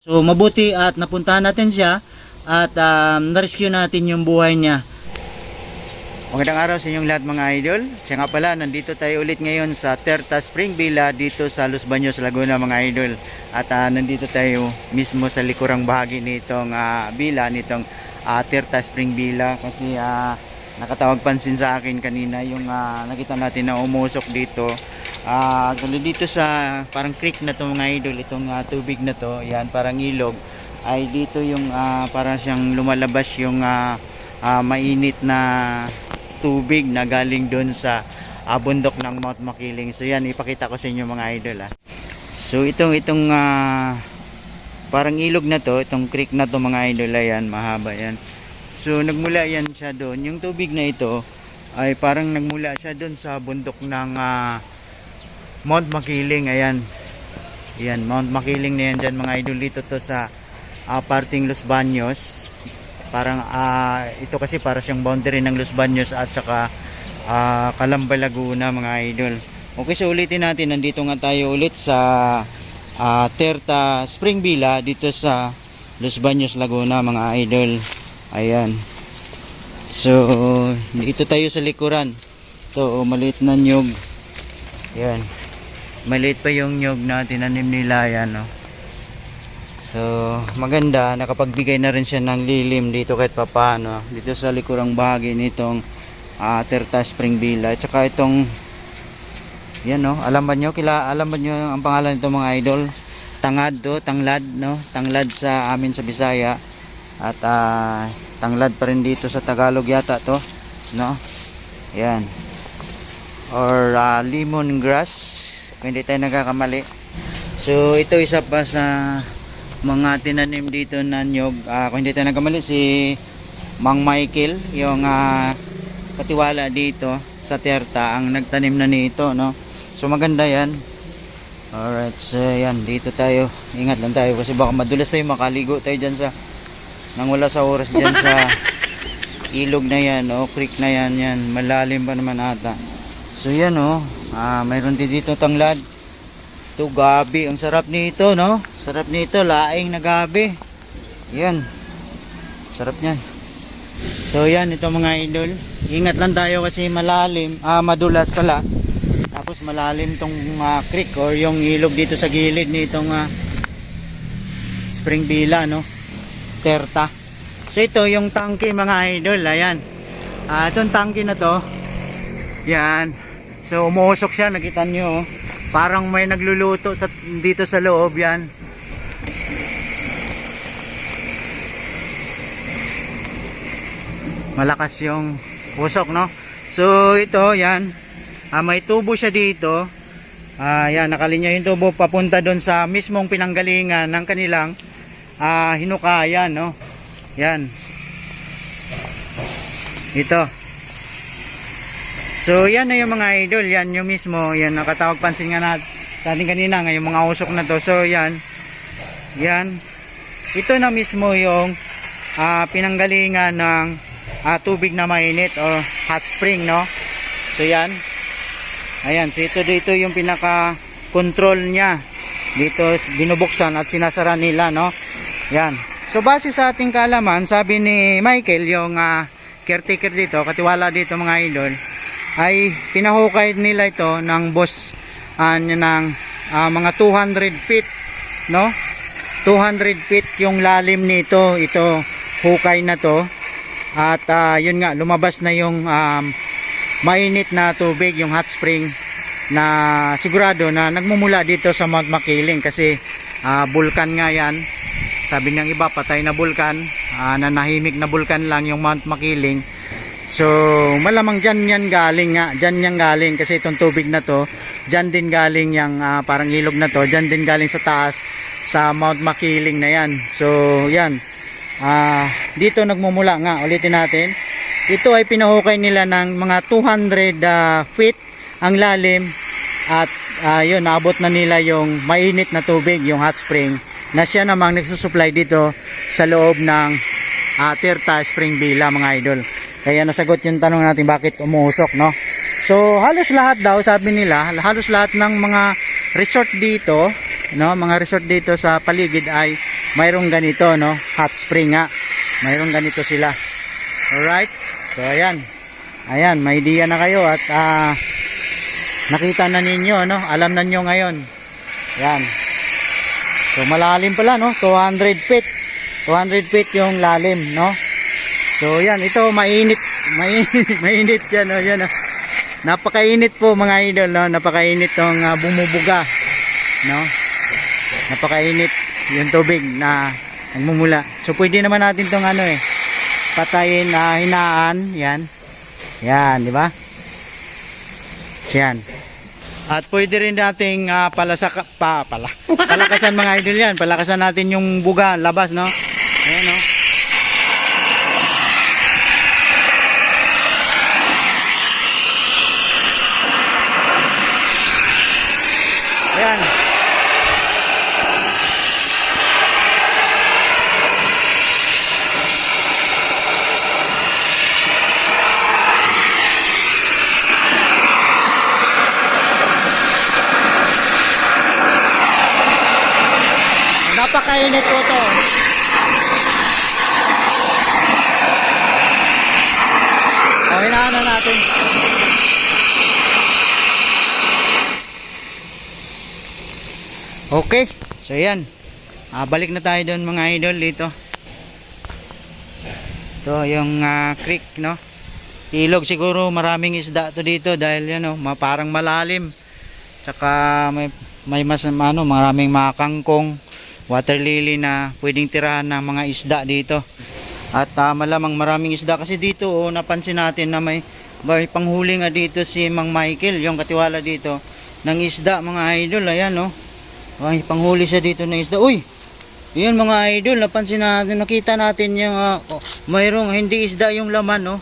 So mabuti at napuntahan natin siya at um, na-rescue natin yung buhay niya. Magandang araw sa inyong lahat mga idol. Siya nga pala, nandito tayo ulit ngayon sa Terta Spring Villa dito sa Los Baños, Laguna mga idol. At ah, nandito tayo mismo sa likurang bahagi nitong ah, villa, nitong ah, Terta Spring Villa kasi ah, nakatawag pansin sa akin kanina yung ah, nakita natin na umusok dito. Uh, dito sa parang creek na to mga idol, itong ah, tubig na to, yan parang ilog ay dito yung ah, parang siyang lumalabas yung ah, ah, mainit na tubig na galing doon sa ah, bundok ng Mount Makiling. So yan, ipakita ko sa inyo mga idol ah. So itong itong ah, parang ilog na to, itong creek na to mga idol ayan, mahaba yan. So nagmula yan siya doon. Yung tubig na ito ay parang nagmula siya doon sa bundok ng ah, Mount Makiling. Ayan. Yan, Mount Makiling na yan dyan mga idol dito to sa ah, parting Los Baños. Parang ah, ito kasi para siyang boundary ng Los Baños at saka ah, Calamba Laguna mga idol. Okay, so ulitin natin. Nandito nga tayo ulit sa ah, Terta Spring Villa dito sa Los Baños Laguna mga idol. Ayan. So, dito tayo sa likuran. So, maliit na nyog. Ayan. Maliit pa yung nyog na tinanim nila. Ayan, no. So, maganda. Nakapagbigay na rin siya ng lilim dito kahit papano. Dito sa likurang bahagi nitong ah, Terta Spring Villa. At saka itong yan no, alam ba nyo, kila, alam ba nyo ang pangalan nito mga idol? Tangad to, tanglad no, tanglad sa amin sa Bisaya at ah, tanglad pa rin dito sa Tagalog yata to, no? Yan. Or ah, lemon grass, kung hindi tayo nagkakamali. So ito isa pa sa mga tinanim dito na nyog, Ah, kung hindi tayo nagkamali si Mang Michael, yung ah, katiwala dito sa Terta ang nagtanim na nito, no? So maganda 'yan. Alright, so yan, dito tayo. Ingat lang tayo kasi baka madulas tayo makaligo tayo diyan sa nang wala sa oras diyan sa ilog na yan, o creek na yan, yan. Malalim pa naman ata. So yan oh, ah, mayroon din dito tanglad. Ito gabi, ang sarap nito, no? Sarap nito, laing na gabi. Yan. Sarap niyan. So yan, ito mga idol. Ingat lang tayo kasi malalim, ah, madulas kala. Tapos malalim tong ah, creek or yung ilog dito sa gilid nitong ah, Spring Villa, no? Terta. So ito yung tangke mga idol, ayan. Ah, itong tangke na to. Yan. So umuusok siya, nakita nyo. oh. Parang may nagluluto sa dito sa loob yan. Malakas yung usok, no? So ito, yan. Ah, may tubo siya dito. Ah, yan, nakalinya yung tubo papunta doon sa mismong pinanggalingan ng kanilang ah, hinukayan, no? Yan. Ito. So, yan na yung mga idol. Yan yung mismo. Yan, nakatawag pansin nga natin sa ating kanina. Ngayon, mga usok na to. So, yan. Yan. Ito na mismo yung ah, pinanggalingan ng ah, tubig na mainit o hot spring, no? So, yan. Ayan. So, ito dito yung pinaka-control niya. Dito, binubuksan at sinasara nila, no? Yan. So base sa ating kaalaman, sabi ni Michael, yung ah, caretaker dito, katiwala dito mga idol, ay pinahukay nila ito ng boss niya ng ah, mga 200 feet, no? 200 feet yung lalim nito, ito hukay na to. At ah, yun nga, lumabas na yung um, mainit na tubig, yung hot spring na sigurado na nagmumula dito sa Mount Makiling kasi ah, bulkan nga yan sabi ng iba patay na bulkan ah, na nahimik na bulkan lang yung Mount Makiling so malamang dyan yan galing nga dyan yan galing kasi itong tubig na to dyan din galing yung ah, parang ilog na to dyan din galing sa taas sa Mount Makiling na yan. So yan. Ah, dito nagmumula nga ulitin natin. Ito ay pinahukay nila ng mga 200 ah, feet ang lalim at ah, yun naabot na nila yung mainit na tubig yung hot spring na siya namang nagsusupply dito sa loob ng uh, Tirta Spring Villa mga idol. Kaya nasagot yung tanong natin bakit umuusok no. So halos lahat daw sabi nila, halos lahat ng mga resort dito, no, mga resort dito sa paligid ay mayroong ganito, no? Hot spring nga. Mayroong ganito sila. Alright? So, ayan. Ayan, may idea na kayo at ah, nakita na ninyo, no? Alam na nyo ngayon. Ayan. So, malalim pala, no? 200 feet. 200 feet yung lalim, no? So, yan. Ito, mainit. Mainit, mainit yan, no? Yan, no? Napakainit po, mga idol, no? Napakainit tong ah, bumubuga, no? Napakainit yung tubig na nagmumula. So, pwede naman natin tong ano eh, patayin na hinaan. Yan. Yan, di ba? Yan. At pwede rin nating ah, palasaka, pa, pala, palakasan mga idol yan. Palakasan natin yung buga, labas, no? Ayan, no? Ayan. Napakainit po to. O, hinaan na natin. Okay. So, yan. Ah, balik na tayo doon mga idol dito. Ito yung ah, creek, no? Ilog siguro maraming isda to dito dahil yan, no, parang malalim. Tsaka may may mas ano, maraming mga kangkong, water lily na pwedeng tirahan ng mga isda dito. At ah, malamang maraming isda kasi dito oh, napansin natin na may may panghuli nga dito si Mang Michael, yung katiwala dito ng isda mga idol, ayan no. Ay, panghuli siya dito ng isda. Uy! Yan mga idol, napansin natin, nakita natin yung ah, oh, mayroong hindi isda yung laman no.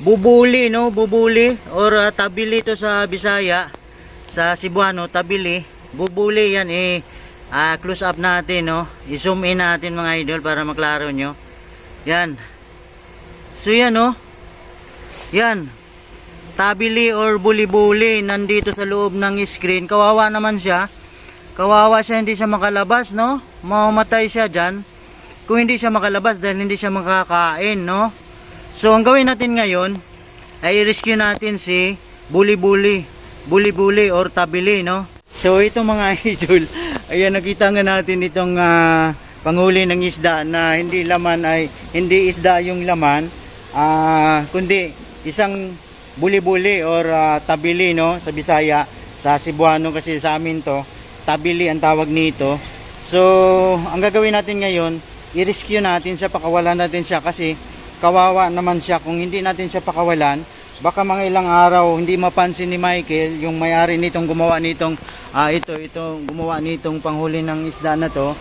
Bubuli no, bubuli or ah, tabili to sa Bisaya sa Cebuano, tabili. Bubuli yan eh ah, close up natin no. I-zoom in natin mga idol para maklaro nyo. Yan. So yan no. Yan. Tabili or buli-buli nandito sa loob ng screen. Kawawa naman siya. Kawawa siya hindi siya makalabas no. Mamamatay siya diyan. Kung hindi siya makalabas dahil hindi siya makakain no. So ang gawin natin ngayon ay i-rescue natin si buli-buli. Buli-buli or tabili no. So ito mga idol, ayan nakita nga natin itong ah, panghuli ng isda na hindi laman ay hindi isda yung laman, ah, kundi isang buli-buli or ah, tabili no sa Bisaya, sa Cebuano kasi sa amin to, tabili ang tawag nito. So ang gagawin natin ngayon, i-rescue natin siya, pakawalan natin siya kasi kawawa naman siya kung hindi natin siya pakawalan baka mga ilang araw hindi mapansin ni Michael yung may-ari nitong gumawa nitong ah, ito ito gumawa nitong panghuli ng isda na to.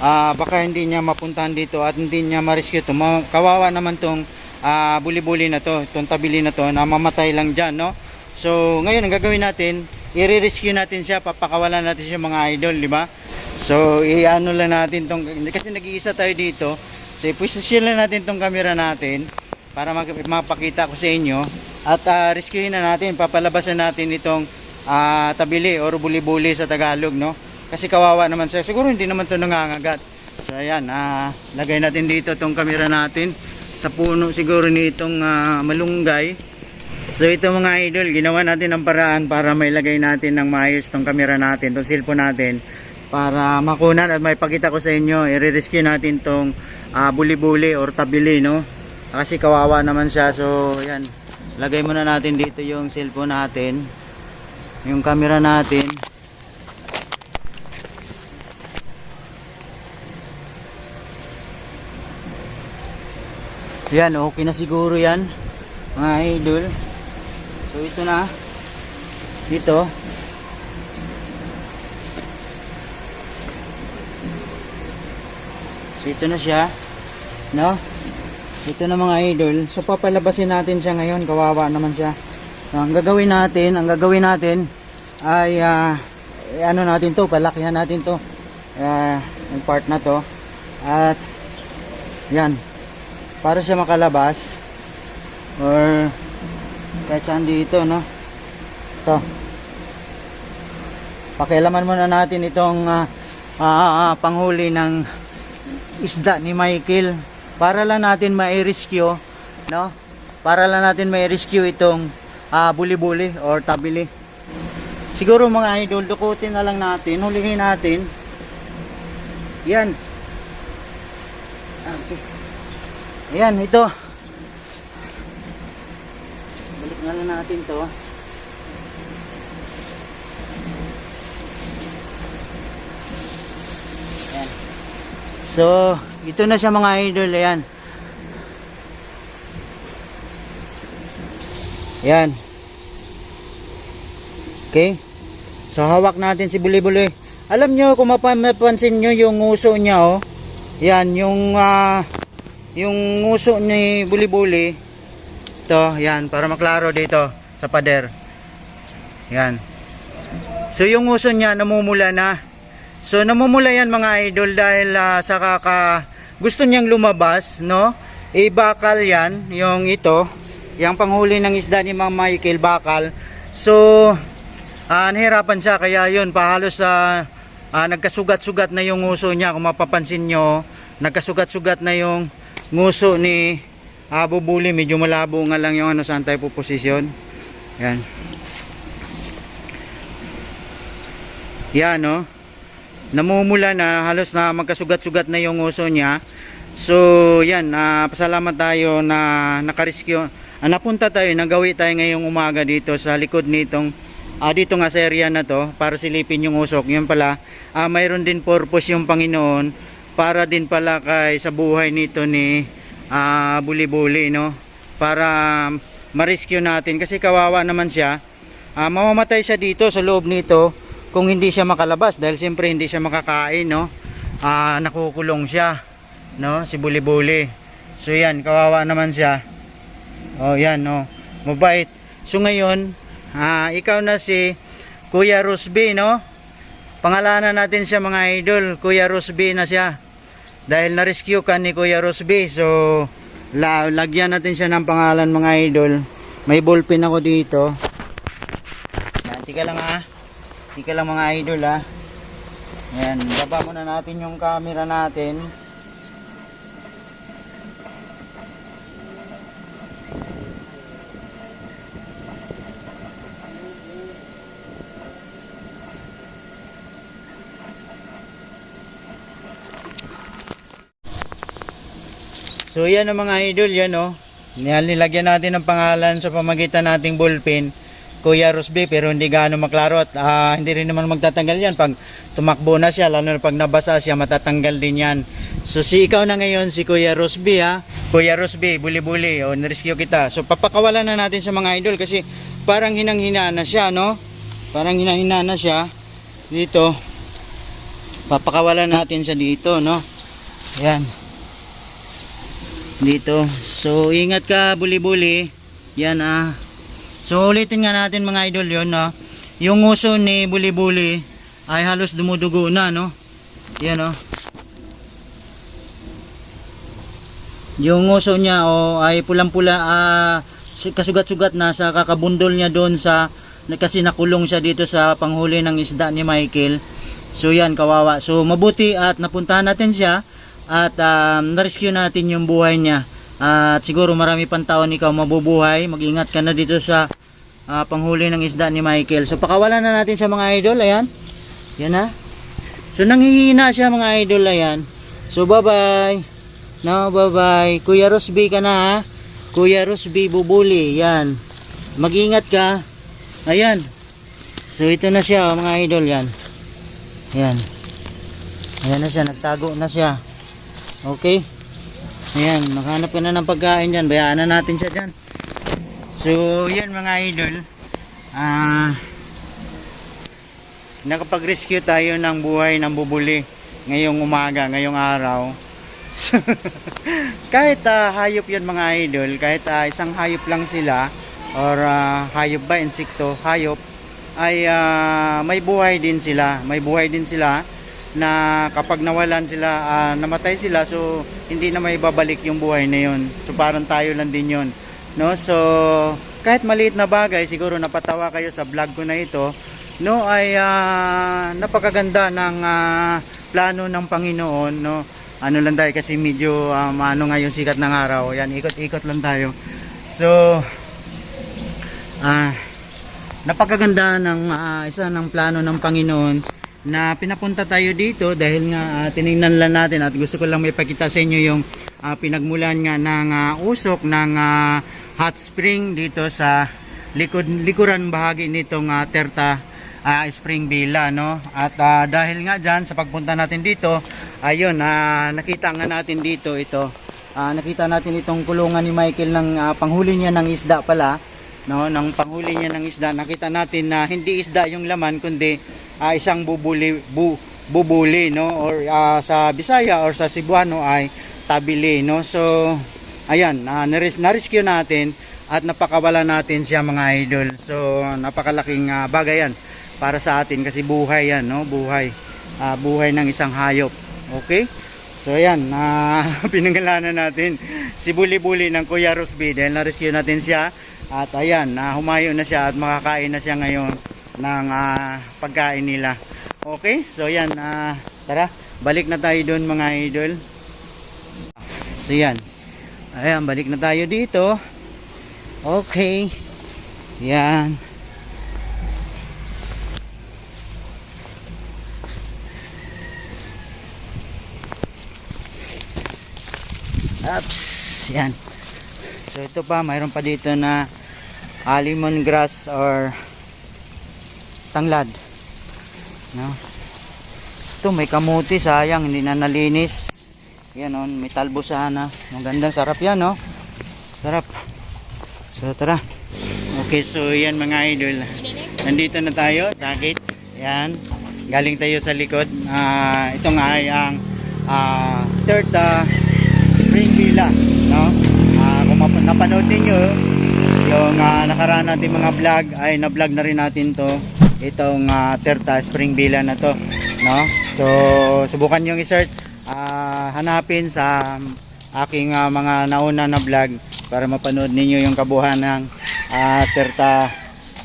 Ah, baka hindi niya mapuntahan dito at hindi niya ma-rescue to. Kawawa naman tong ah, buli-buli na to itong tabili na to na mamatay lang dyan no? So ngayon ang gagawin natin i-rescue natin siya papakawalan natin siya mga idol di ba? So i-ano lang natin tong kasi nag-iisa tayo dito. So i-position lang natin tong camera natin para mapakita ko sa inyo at uh, rescuein na natin papalabasan natin itong ah, tabili or buli-buli sa Tagalog no? Kasi kawawa naman siya siguro hindi naman to nangangagat. So ayan ah, lagay natin dito tong camera natin. Sa puno siguro nitong ah, malunggay. So ito mga idol ginawa natin ang paraan para may lagay natin ng maayos tong camera natin tong cellphone natin para makunan at may pakita ko sa inyo i-rescue natin tong ah, buli-buli or tabili no? Kasi kawawa naman siya. So yan lagay muna natin dito yung cellphone natin. Yung camera natin. Yan okay na siguro yan mga idol. So ito na. Dito. So ito na siya. No ito na mga idol. So papalabasin natin siya ngayon. Kawawa naman siya. So, ang gagawin natin, ang gagawin natin ay eh, ano natin to, palakihan natin to. Ah, yung part na to. At yan. Para siya makalabas or kahit saan dito, no? Ito. Pakialaman muna natin itong ah, ah, panghuli ng isda ni Michael para lang natin ma-rescue, no? Para lang natin ma-rescue itong ah, buli-buli or tabili. Siguro mga idol, dukutin na lang natin, hulihin natin. Yan. Okay. Ayan, ito. Balik na lang natin to. Ayan. So, ito na siya mga idol. Ayan. Ayan. Okay. So, hawak natin si Buli-Buli. Alam nyo, kung mapa- mapansin nyo yung nguso niya, oh. Yan, yung, ah, yung nguso ni Buli-Buli. Ito, yan, para maklaro dito sa pader. Yan. So, yung nguso niya, namumula na. So, namumula yan mga idol dahil ah, sa kaka... Gusto niyang lumabas, no? Ibakal yan, yung ito. Yung panghuli ng isda ni Mang Michael, bakal. So, Ah, nahirapan siya kaya yun pahalos sa ah, nagkasugat-sugat na yung nguso niya kung mapapansin nyo nagkasugat-sugat na yung nguso ni Abo Buli medyo malabo nga lang yung ano saan tayo po posisyon yan yan no namumula na halos na magkasugat-sugat na yung nguso niya so yan ah, pasalamat tayo na nakarescue ah, napunta tayo nagawi tayo ngayong umaga dito sa likod nitong Ah, dito nga sa area na to para silipin yung usok. Yun pala, ah, mayroon din purpose yung Panginoon para din pala kay sa buhay nito ni ah, Buli-Buli, no? Para ma-rescue natin kasi kawawa naman siya. Ah, mamamatay siya dito sa loob nito kung hindi siya makalabas dahil siyempre hindi siya makakain, no? Ah, nakukulong siya, no? Si Buli-Buli. So yan, kawawa naman siya. Oh, yan, no. Mabait. So ngayon, Ah, ikaw na si Kuya Rusby, no? Pangalanan natin siya mga idol, Kuya Rusby na siya. Dahil na-rescue ka ni Kuya Rusby, so la lagyan natin siya ng pangalan mga idol. May ballpen ako dito. Yan, tika lang ha. Tika lang mga idol ha. Yan, baba muna natin yung camera natin. So yan ang mga idol yan oh. Yan, nilagyan natin ng pangalan sa pamagitan nating ballpen. Kuya Rosby pero hindi gaano maklaro at ah, hindi rin naman magtatanggal yan. Pag tumakbo na siya lalo na pag nabasa siya matatanggal din yan. So si ikaw na ngayon si Kuya Rosby ha? Kuya Rosby buli-buli o nirescue kita. So papakawalan na natin sa mga idol kasi parang hinang-hina na siya no? Parang hinang-hina na siya. Dito. Papakawalan natin siya dito no? Yan dito. So ingat ka buli-buli. Yan ah so ulitin nga natin mga idol yon no? Yung uso ni buli-buli ay halos dumudugo na no? Yan oh yung uso niya oh, ay pulang-pula su- kasugat-sugat na sa kakabundol niya doon sa kasi nakulong siya dito sa panghuli ng isda ni Michael. So yan kawawa. So mabuti at napuntahan natin siya at um, na-rescue natin yung buhay niya at siguro marami pang taon ikaw mabubuhay. Mag-ingat ka na dito sa ah, panghuli ng isda ni Michael. So pakawalan na natin sa mga idol. Ayan. Yan na so nanghihina siya mga idol. Ayan. So bye bye no bye bye Kuya Rosby ka na ha? Kuya Rosby bubuli. Yan mag-ingat ka. Ayan. So ito na siya oh, mga idol. Yan yan ayan na siya. Nagtago na siya. Okay. Ayan, maghanap ka na ng pagkain dyan. Bayaan na natin siya dyan. So, yan mga idol. Ah, nakapag-rescue tayo ng buhay ng bubuli ngayong umaga, ngayong araw. Kahit ah, hayop yan mga idol, kahit ah, isang hayop lang sila, or ah, hayop ba, insekto, hayop, ay ah, may buhay din sila. May buhay din sila na kapag nawalan sila, ah, namatay sila, so hindi na may babalik yung buhay na yun. So parang tayo lang din yun. No? So kahit maliit na bagay, siguro napatawa kayo sa vlog ko na ito, no ay ah, napakaganda ng ah, plano ng Panginoon, no. ano lang tayo kasi medyo um, ano nga yung sikat ng araw. Yan, ikot-ikot lang tayo. So, ah, napakaganda ng ah, isa ng plano ng Panginoon na pinapunta tayo dito dahil nga ah, tiningnan lang natin at gusto ko lang may pakita sa inyo yung ah, pinagmulan nga ng ah, usok ng ah, hot spring dito sa likod likuran bahagi nitong ah, Terta ah, Spring Villa no? At ah, dahil nga diyan sa pagpunta natin dito ayun ah, nakita nga natin dito ito. Ah, nakita natin itong kulungan ni Michael ng ah, panghuli niya ng isda pala no ng panghuli niya ng isda nakita natin na hindi isda yung laman kundi ah, isang bubuli bu, bubuli no or ah, sa Bisaya or sa Cebuano ay tabili no. So ayan uh, nares na-rescue natin at napakawala natin siya mga idol. So napakalaking ah, bagay yan para sa atin kasi buhay yan no buhay Ah, buhay ng isang hayop. Okay? So ayan, na pinangalanan natin si Buli-Buli ng Kuya Rosby dahil na-rescue natin siya at ayan, na humayo na siya at makakain na siya ngayon ng ah, pagkain nila. Okay, so ayan, ah, tara, balik na tayo doon mga idol. So yan, ayan, balik na tayo dito. Okay, yan. Ups, yan. So ito pa, mayroon pa dito na ah, lemon grass or tanglad. No? Ito may kamuti, sayang hindi na nalinis. Yan on, may talbo sana. Magandang sarap yan, no? Sarap. So tara. Okay, so yan mga idol. Nandito na tayo sa gate. Yan. Galing tayo sa likod. Ah, ito nga ay ang ah, third ah, Spring Villa, no? Ah, kung napanood niyo yung ah, nakaraan natin mga vlog ay na-vlog na rin natin to itong ah, Terta Spring Villa na to, no? So, subukan niyo i-search ah, hanapin sa aking ah, mga nauna na vlog para mapanood ninyo yung kabuhan ng ah, Terta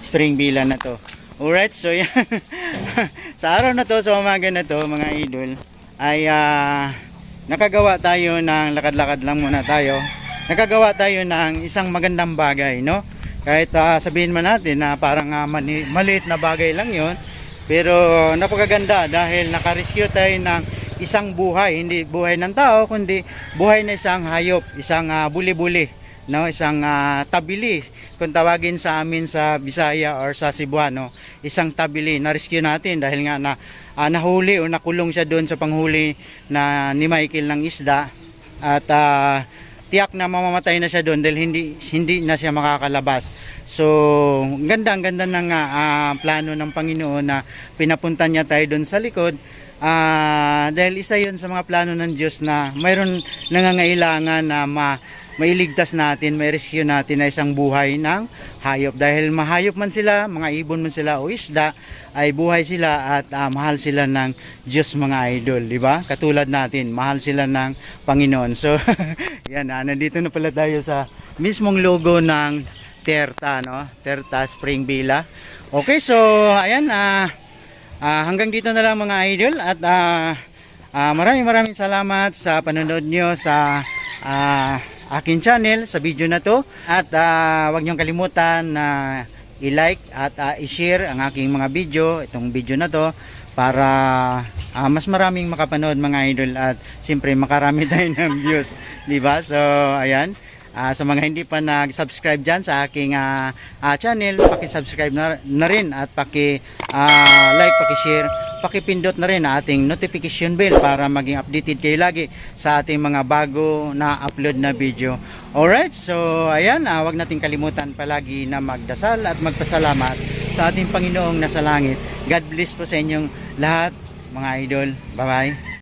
Spring Villa na to. Alright, so yan. sa araw na to, sa umaga na to, mga idol, ay ah, nakagawa tayo ng lakad-lakad lang muna tayo. Nakagawa tayo ng isang magandang bagay, no? Kahit ah, sabihin man natin na parang ah, mani- maliit na bagay lang yon pero napakaganda dahil nakarescue tayo ng isang buhay, hindi buhay ng tao, kundi buhay na isang hayop, isang ah, buli-buli, no? Isang ah, tabili, kung tawagin sa amin sa Bisaya or sa Cebuano, isang tabili. Na rescue natin dahil nga na ah, nahuli o nakulong siya doon sa panghuli na ni Michael ng isda. At ah, tiyak na mamamatay na siya doon dahil hindi hindi na siya makakalabas. So, ganda, ang ganda ng ah, plano ng Panginoon na pinapunta niya tayo doon sa likod. Ah, dahil isa 'yon sa mga plano ng Diyos na mayroon nangangailangan na ma mailigtas natin, may rescue natin na isang buhay ng hayop. Dahil mahayop man sila, mga ibon man sila o isda, ay buhay sila at ah, mahal sila ng Diyos mga idol, di ba? Katulad natin, mahal sila ng Panginoon. So, yan, ah, nandito na pala tayo sa mismong logo ng Terta, no? Terta Spring Villa. Okay, so, ayan, ah, ah, hanggang dito na lang mga idol. At ah, ah, maraming maraming salamat sa panonood nyo sa ah, akin channel sa video na to. At ah, huwag niyong kalimutan na i-like at ah, i-share ang aking mga video itong video na to para ah, mas maraming makapanood mga idol. At siyempre makarami tayo ng views. Di ba? So ayan Ah, sa mga hindi pa nag-subscribe dyan sa aking ah, ah, channel, paki-subscribe na, na rin at paki-like, paki-share, paki-pindot na rin ang ating notification bell para maging updated kayo lagi sa ating mga bago na upload na video. Alright, so ayan, ah, wag nating kalimutan palagi na magdasal at magpasalamat sa ating Panginoong nasa langit. God bless po sa inyong lahat, mga idol. Bye-bye.